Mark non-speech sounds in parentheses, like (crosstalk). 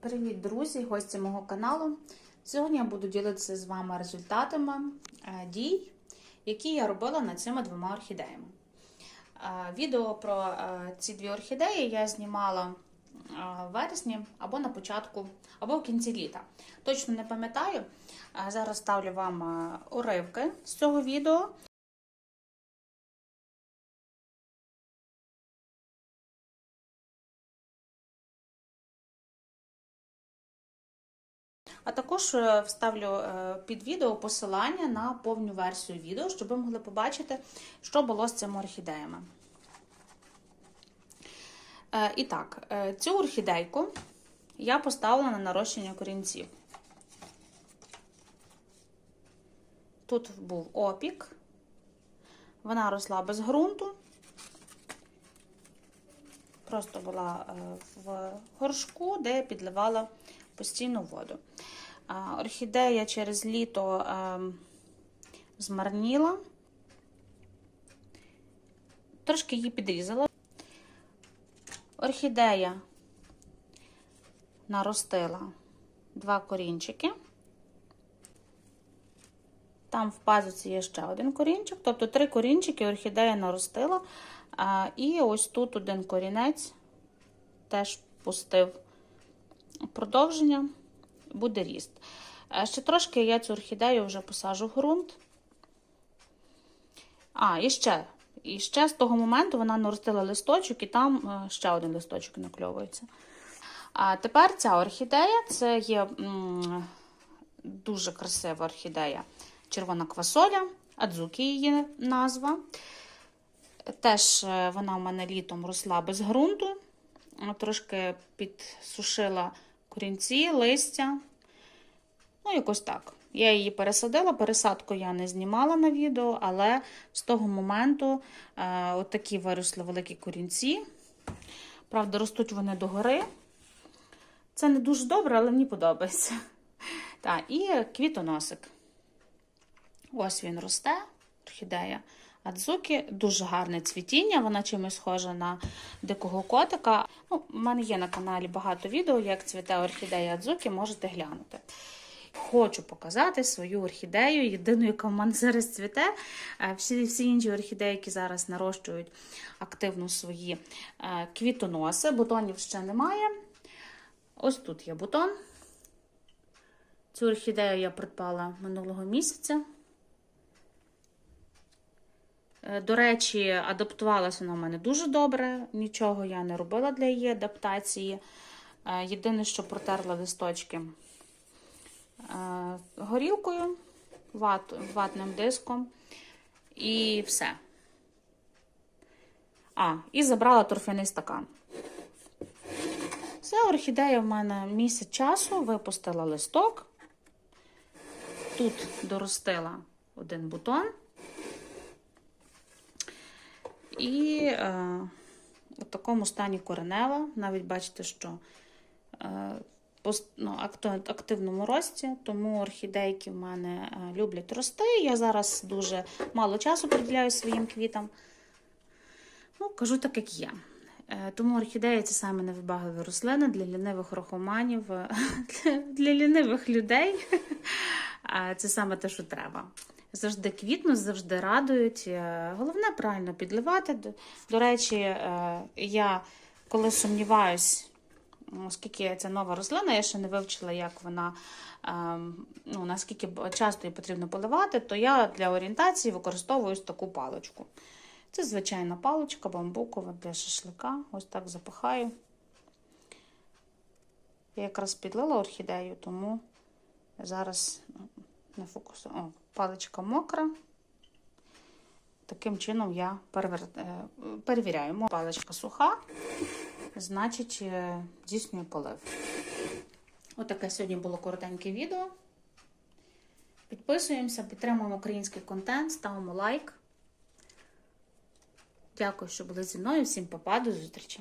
Привіт, друзі, гості мого каналу. Сьогодні я буду ділитися з вами результатами е, дій, які я робила над цими двома орхідеями. Е, Відео про е, ці дві орхідеї я знімала в вересні або на початку, або в кінці літа. Точно не пам'ятаю. Зараз ставлю вам уривки з цього відео. А також е, вставлю е, під відео посилання на повну версію відео, щоб ви могли побачити, що було з цими орхідеями. Е, І так, цю орхідейку я поставила на нарощення корінців. Тут був опік, вона росла без ґрунту, просто була в горшку, де я підливала постійну воду. Орхідея через літо змарніла, трошки її підрізала. Орхідея наростила два корінчики. Там в пазуці є ще один корінчик, тобто три корінчики орхідея наростила. І ось тут один корінець теж пустив продовження, буде ріст. Ще трошки я цю орхідею вже посажу в ґрунт. А, і ще. І ще з того моменту вона наростила листочок, і там е, ще один листочок накльовується. А тепер ця орхідея це є дуже красива орхідея. Червона квасоля, адзукі її назва. Теж е, вона в мене літом росла без ґрунту. Трошки підсушила корінці, листя. Ну, якось так. Я її пересадила, пересадку я не знімала на відео, але з того моменту е, отакі виросли великі корінці. Правда, ростуть вони догори. Це не дуже добре, але мені подобається. (laughs) Так, і квітоносик. Ось він росте, орхідея. Адзуки дуже гарне цвітіння, вона чимось схожа на дикого котика. Ну, У мене є на каналі багато відео, як цвіте орхідея Адзуки, можете глянути. Хочу показати свою орхідею, єдину, яка в мене зараз цвіте. Е, Всі, всі інші орхідеї, які зараз нарощують активно свої е, квітоноси, бутонів ще немає. Ось тут є бутон. Цю орхідею я придбала минулого місяця. Е, До речі, адаптувалася вона в мене дуже добре. Нічого я не робила для її адаптації. Е, Єдине, що протерла листочки е, горілкою, ват, ватним диском. І все. А, і забрала торфяний стакан. Це орхідея в мене місяць часу, випустила листок. Тут доростила один бутон. І е, в такому стані коренева. Навіть бачите, що е, ну, акт- активному рості, тому орхідейки в мене е, люблять рости. Я зараз дуже мало часу приділяю своїм квітам. Ну, кажу так, як є. Е, Тому орхідеї це саме невибагливі рослини для лінивих рахоманів, е, для, (laughs) для лінивих людей. Це саме те, що треба. Завжди квітнуть, завжди радують. Е, Головне правильно підливати. До- речі, е, я коли сумніваюсь, оскільки це нова рослина, я ще не вивчила, як вона, ем, ну, наскільки часто її потрібно поливати, то я для орієнтації використовую ось таку паличку. Це звичайна паличка бамбукова для шашлика. Ось так запихаю. Я якраз підлила орхідею, тому зараз не фокусую. О, паличка мокра. Таким чином я перевер... е, перевіряю. Паличка суха, значить, е, здійснюю полив. Отаке сьогодні було коротеньке відео. Підписуємося, підтримуємо український контент, ставимо лайк. Дякую, що були зі мною. Всім па-па, до зустрічі!